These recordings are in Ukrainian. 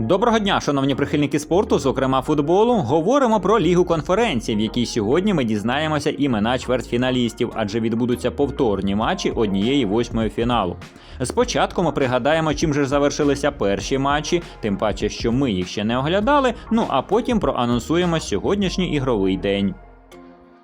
Доброго дня, шановні прихильники спорту, зокрема футболу. Говоримо про лігу конференцій, в якій сьогодні ми дізнаємося імена чвертьфіналістів, адже відбудуться повторні матчі однієї восьмої фіналу. Спочатку ми пригадаємо, чим же завершилися перші матчі, тим паче, що ми їх ще не оглядали. Ну а потім проанонсуємо сьогоднішній ігровий день.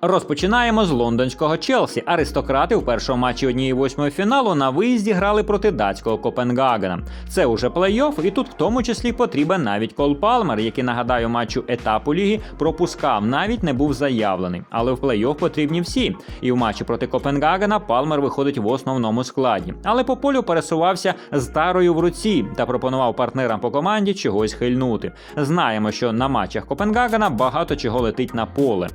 Розпочинаємо з лондонського Челсі. Аристократи в першому матчі однієї восьмої фіналу на виїзді грали проти датського Копенгагена. Це уже плей-офф, і тут в тому числі потрібен навіть Кол Палмер, який нагадаю матчу етапу ліги пропускав, навіть не був заявлений. Але в плей-офф потрібні всі. І в матчі проти Копенгагена Палмер виходить в основному складі. Але по полю пересувався з тарою в руці та пропонував партнерам по команді чогось хильнути. Знаємо, що на матчах Копенгагена багато чого летить на поле.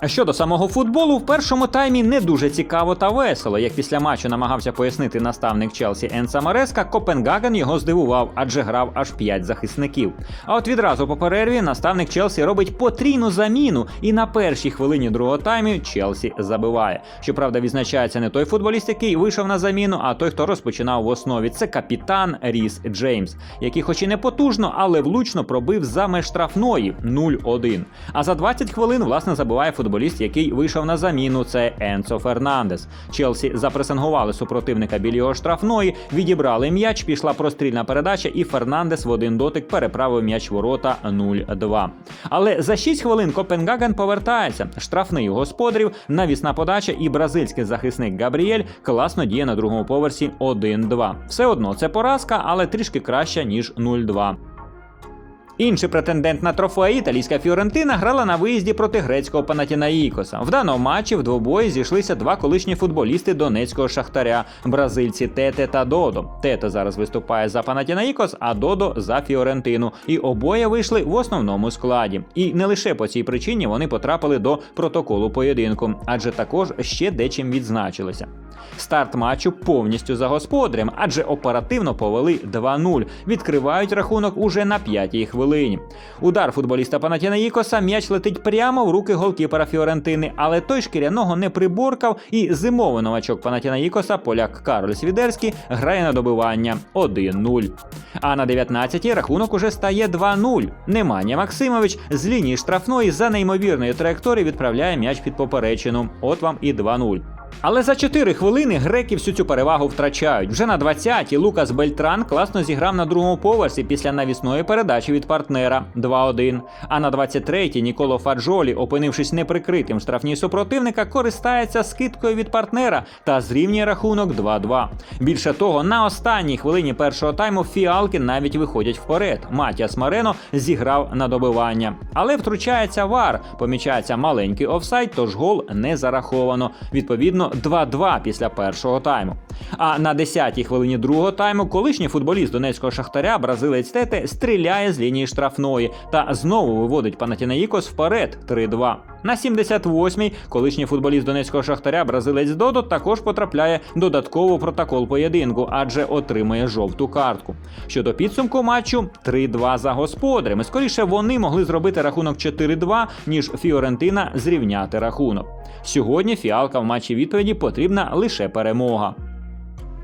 А щодо самого футболу, в першому таймі не дуже цікаво та весело. Як після матчу намагався пояснити наставник Челсі Ен Самареска, Копенгаген його здивував, адже грав аж 5 захисників. А от відразу по перерві наставник Челсі робить потрійну заміну, і на першій хвилині другого таймі Челсі забиває. Щоправда, відзначається не той футболіст, який вийшов на заміну, а той, хто розпочинав в основі. Це капітан Ріс Джеймс, який, хоч і не потужно, але влучно пробив за меж штрафної 0-1. А за 20 хвилин власне забиває футболіст футболіст, який вийшов на заміну, це Енцо Фернандес. Челсі запресингували супротивника біля його штрафної, відібрали м'яч, пішла прострільна передача, і Фернандес в один дотик переправив м'яч ворота 0-2. Але за 6 хвилин Копенгаген повертається. Штрафний у господарів, навісна подача, і бразильський захисник Габріель класно діє на другому поверсі 1-2. Все одно це поразка, але трішки краща ніж 0-2. Інший претендент на трофей, італійська Фіорентина, грала на виїзді проти грецького Панатінаїкоса. В даному матчі в двобої зійшлися два колишні футболісти донецького шахтаря, бразильці Тете та Додо. Тете зараз виступає за Панатінаїкос, а Додо за Фіорентину. І обоє вийшли в основному складі. І не лише по цій причині вони потрапили до протоколу поєдинку, адже також ще дечим відзначилися. Старт матчу повністю за господарем, адже оперативно повели 2-0. Відкривають рахунок уже на п'ятій хвилині. Удар футболіста Панатінаїкоса м'яч летить прямо в руки голкіпера Фіорентини, але той шкіряного не приборкав, і зимовий новачок Панатінаїкоса, поляк Кароль Свідерський, грає на добивання 1-0. А на 19-й рахунок уже стає 2-0. Немanja Максимович з лінії штрафної за неймовірної траєкторії відправляє м'яч під поперечину. От вам і 2-0. Але за 4 хвилини греки всю цю перевагу втрачають. Вже на 20-й Лукас Бельтран класно зіграв на другому поверсі після навісної передачі від партнера 2-1. А на 23-й Ніколо Фаджолі, опинившись неприкритим в штрафній супротивника, користається скидкою від партнера та зрівнює рахунок 2-2. Більше того, на останній хвилині першого тайму фіалки навіть виходять вперед. Матіас Марено зіграв на добивання. Але втручається вар, помічається маленький офсайд, тож гол не зараховано. Відповідно, 2-2 після першого тайму. А на 10-й хвилині другого тайму колишній футболіст донецького шахтаря, бразилець Тете, стріляє з лінії штрафної та знову виводить Панатінаїкос вперед 3-2. На 78-й колишній футболіст донецького шахтаря, бразилець Додо, також потрапляє додатково в протокол поєдинку, адже отримує жовту картку. Щодо підсумку матчу 3-2 за господарями. Скоріше вони могли зробити рахунок 4-2, ніж Фіорентина зрівняти рахунок. Сьогодні фіалка в матчі відповіді потрібна лише перемога.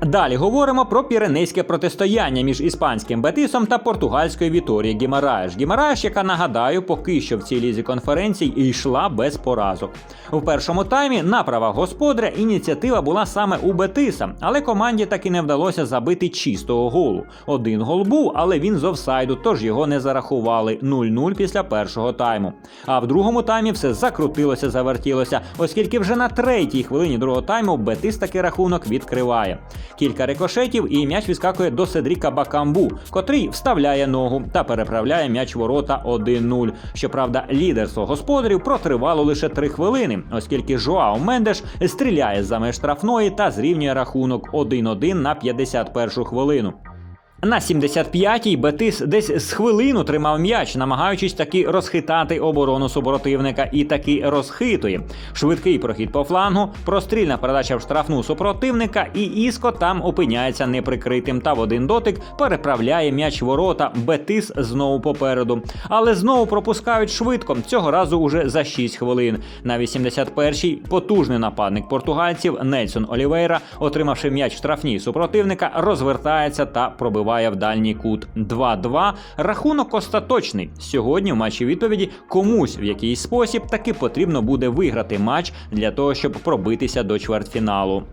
Далі говоримо про піренейське протистояння між іспанським Бетисом та португальською Віторією Гімараєш. Гімараєш, яка нагадаю, поки що в цій лізі конференцій йшла без поразок. У першому таймі на правах господаря ініціатива була саме у Бетиса, але команді таки не вдалося забити чистого голу. Один гол був, але він з офсайду, тож його не зарахували 0-0 після першого тайму. А в другому таймі все закрутилося, завертілося, оскільки вже на третій хвилині другого тайму Бетис таки рахунок відкриває. Кілька рикошетів, і м'яч відскакує до Седріка Бакамбу, котрий вставляє ногу та переправляє м'яч ворота 1-0. Щоправда, лідерство господарів протривало лише 3 хвилини, оскільки Жоао Мендеш стріляє за меж штрафної та зрівнює рахунок 1-1 на 51 хвилину. На 75-й Бетис десь з хвилину тримав м'яч, намагаючись таки розхитати оборону супротивника, і таки розхитує. Швидкий прохід по флангу, прострільна передача в штрафну супротивника, і Іско там опиняється неприкритим та в один дотик переправляє м'яч ворота. Бетис знову попереду. Але знову пропускають швидко. Цього разу уже за 6 хвилин. На 81-й потужний нападник португальців Нельсон Олівейра, отримавши м'яч в штрафній супротивника, розвертається та пробиває пробиває в дальній кут. 2-2. Рахунок остаточний. Сьогодні в матчі відповіді комусь в якийсь спосіб таки потрібно буде виграти матч для того, щоб пробитися до чвертьфіналу.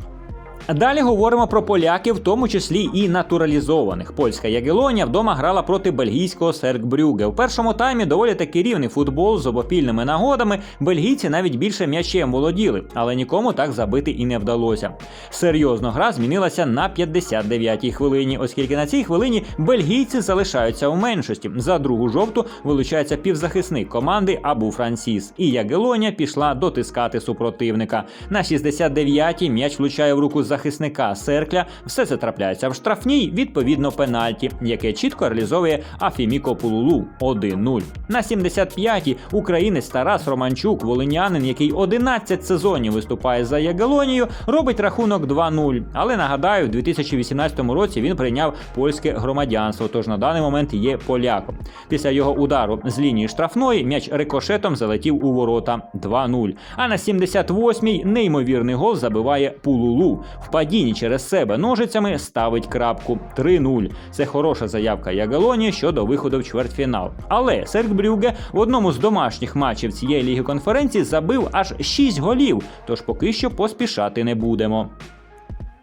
Далі говоримо про поляків, в тому числі і натуралізованих. Польська Ягелонія вдома грала проти бельгійського Серкбрюге. У першому таймі доволі таки рівний футбол з обопільними нагодами. Бельгійці навіть більше м'ячем володіли, але нікому так забити і не вдалося. Серйозно гра змінилася на 59-й хвилині, оскільки на цій хвилині бельгійці залишаються у меншості. За другу жовту вилучається півзахисник команди Абу Франсіс. І Ягелонія пішла дотискати супротивника. На 69-й м'яч влучає в руку захисника Серкля. Все це трапляється в штрафній, відповідно, пенальті, яке чітко реалізовує Афіміко Пулулу 1-0. На 75-й українець Тарас Романчук, волинянин, який 11 сезонів виступає за Ягелонію, робить рахунок 2-0. Але нагадаю, в 2018 році він прийняв польське громадянство, тож на даний момент є поляком. Після його удару з лінії штрафної м'яч рикошетом залетів у ворота 2-0. А на 78-й неймовірний гол забиває Пулулу. В падінні через себе ножицями ставить крапку 3-0. Це хороша заявка Ягелоні щодо виходу в чвертьфінал. Але Серк Брюге в одному з домашніх матчів цієї ліги конференції забив аж 6 голів, тож поки що поспішати не будемо.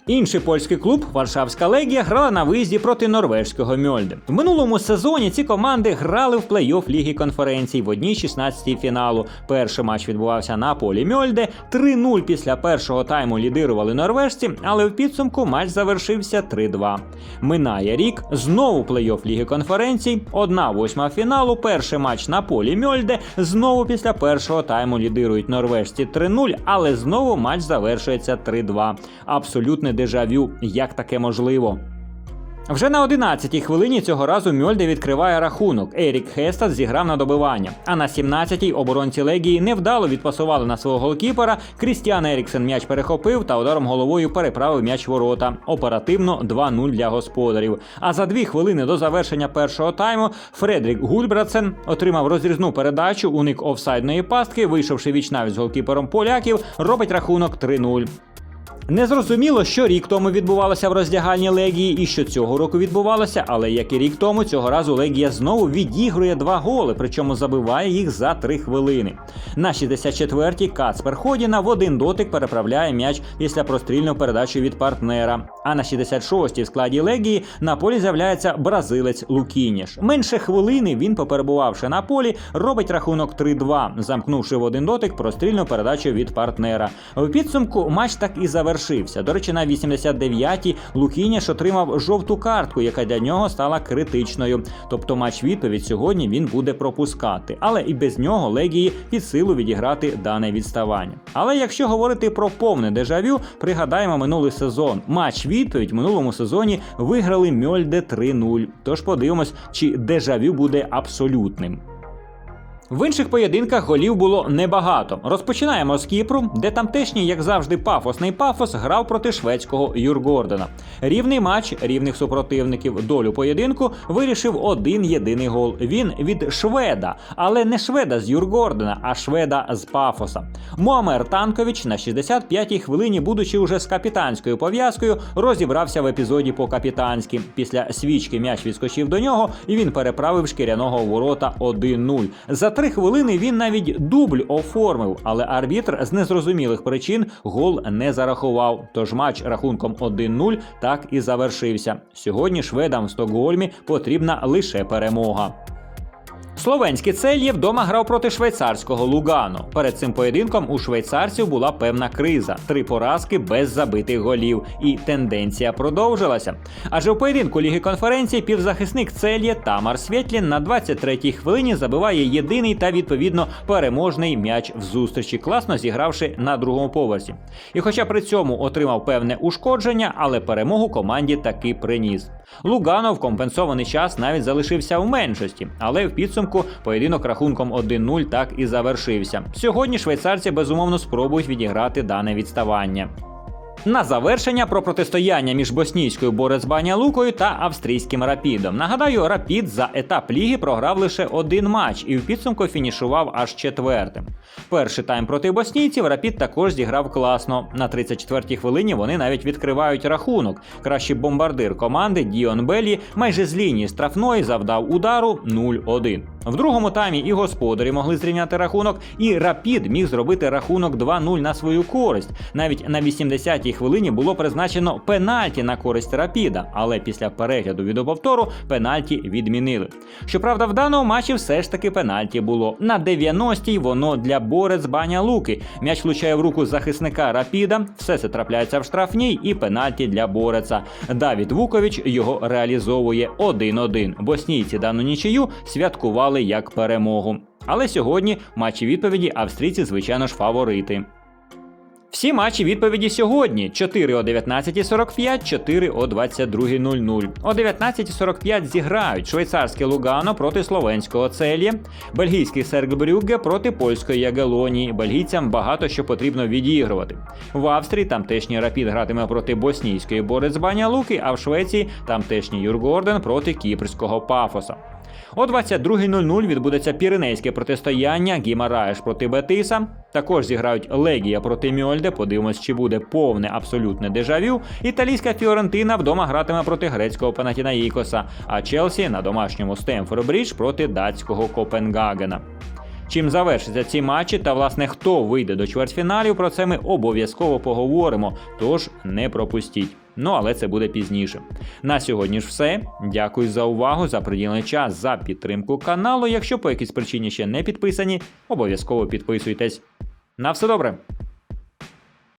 Інший польський клуб Варшавська Легія грала на виїзді проти норвежського Мьольде. В минулому сезоні ці команди грали в плей-офф Ліги конференцій в одній 16 фіналу. Перший матч відбувався на полі Мьольде. 3-0 після першого тайму лідирували норвежці, але в підсумку матч завершився 3-2. Минає рік. Знову плей-офф Ліги конференцій. Одна восьма фіналу. Перший матч на полі Мьольде. Знову після першого тайму лідирують норвежці 3-0, але знову матч завершується 3-2. Абсолютне дежавю, як таке можливо. Вже на 11-й хвилині цього разу Мьольде відкриває рахунок. Ерік Хестад зіграв на добивання. А на 17-й оборонці Легії невдало відпасували на свого голкіпера. Крістіан Еріксен м'яч перехопив та ударом головою переправив м'яч ворота. Оперативно 2-0 для господарів. А за дві хвилини до завершення першого тайму Фредрік Гульбрацен отримав розрізну передачу, уник офсайдної пастки, вийшовши вічнавість з голкіпером поляків, робить рахунок 3-0. Незрозуміло, що рік тому відбувалося в роздягальні Легії і що цього року відбувалося, але як і рік тому, цього разу Легія знову відігрує два голи, причому забиває їх за три хвилини. На 64-й Кацпер Ходіна в один дотик переправляє м'яч після прострільної передачі від партнера. А на 66-й в складі Легії на полі з'являється бразилець Лукініш. Менше хвилини він, поперебувавши на полі, робить рахунок 3-2, замкнувши в один дотик прострільну передачу від партнера. В підсумку матч так і завершився. До речі, на 89-й Лукініш отримав жовту картку, яка для нього стала критичною. Тобто матч відповідь сьогодні він буде пропускати. Але і без нього Легії під силу відіграти дане відставання. Але якщо говорити про повне дежавю, пригадаємо минулий сезон. Матч відповідь минулому сезоні виграли Мьольде 3-0. Тож подивимось, чи дежавю буде абсолютним. В інших поєдинках голів було небагато. Розпочинаємо з Кіпру, де тамтешній, як завжди, пафосний пафос грав проти шведського Юргордена. Рівний матч рівних супротивників. Долю поєдинку вирішив один єдиний гол. Він від шведа, але не шведа з Юргордена, а шведа з пафоса. Муамер Танкович на 65-й хвилині, будучи уже з капітанською пов'язкою, розібрався в епізоді по капітанськи. Після свічки м'яч відскочив до нього, і він переправив шкіряного ворота 1-0. За три хвилини він навіть дубль оформив, але арбітр з незрозумілих причин гол не зарахував. Тож матч рахунком 1-0 так і завершився. Сьогодні шведам в Стокгольмі потрібна лише перемога. Словенський Цельє вдома грав проти швейцарського Лугано. Перед цим поєдинком у швейцарців була певна криза: три поразки без забитих голів, і тенденція продовжилася. Адже в поєдинку Ліги конференції півзахисник Цельє Тамар Свєтлін на 23-й хвилині забиває єдиний та відповідно переможний м'яч в зустрічі, класно зігравши на другому поверсі. І хоча при цьому отримав певне ушкодження, але перемогу команді таки приніс. Лугано в компенсований час навіть залишився в меншості, але в підсумку поєдинок рахунком 1-0 так і завершився. Сьогодні швейцарці безумовно спробують відіграти дане відставання. На завершення про протистояння між боснійською Борец Лукою та австрійським Рапідом. Нагадаю, Рапід за етап ліги програв лише один матч і в підсумку фінішував аж четвертим. Перший тайм проти боснійців Рапід також зіграв класно. На 34-й хвилині вони навіть відкривають рахунок. Кращий бомбардир команди Діон Беллі майже з лінії штрафної завдав удару 0-1. В другому таймі і господарі могли зрівняти рахунок, і Рапід міг зробити рахунок 2-0 на свою користь. Навіть на 80-й хвилині було призначено пенальті на користь Рапіда, але після перегляду відеоповтору пенальті відмінили. Щоправда, в даному матчі все ж таки пенальті було. На 90-й воно для Борец Баня Луки. М'яч влучає в руку захисника Рапіда. Все це трапляється в штрафній і пенальті для Бореца. Давід Вукович його реалізовує 1-1. Боснійці дану нічию святкували як перемогу. Але сьогодні матчі відповіді австрійці, звичайно ж, фаворити. Всі матчі відповіді сьогодні: 4 о 19.45, 4 о 22.00. О 19.45 зіграють швейцарське Лугано проти словенського Целі, бельгійський Серг Брюгге проти польської Ягелонії. Бельгійцям багато що потрібно відігрувати. В Австрії тамтешній Рапід гратиме проти боснійської Борец Баня Луки, а в Швеції тамтешній Юргорден проти кіпрського Пафоса. О 22.00 відбудеться піренейське протистояння Гімараєш проти Бетиса. Також зіграють Легія проти Мьольде. Подивимось, чи буде повне абсолютне дежавю. Італійська Фіорентина вдома гратиме проти грецького Панатінаїкоса, а Челсі на домашньому Стемфорд Брідж проти датського Копенгагена. Чим завершаться ці матчі та власне хто вийде до чвертьфіналів, про це ми обов'язково поговоримо. Тож не пропустіть. Ну але це буде пізніше. На сьогодні ж все. Дякую за увагу, за приділений час, за підтримку каналу. Якщо по якійсь причині ще не підписані, обов'язково підписуйтесь. На все добре!